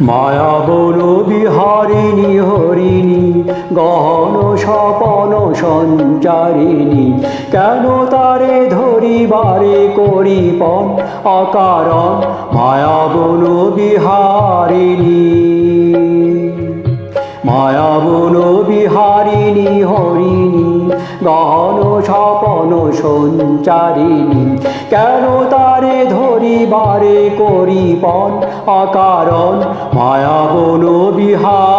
মায়া বন বিহারিণী হরিণী গহন স্বপন সঞ্চারিণী, কেন তারে ধরি ধরিবারে করিপন অকারণ মায়া বন বিহারিণী? মায়াবন বিহারিণী হরিণী, গহন স্বপন সঞ্চারিণী, কেন তারে ধরি বারে ধরিবারে করিপন অকারণ মায়াবন বিহারিণী?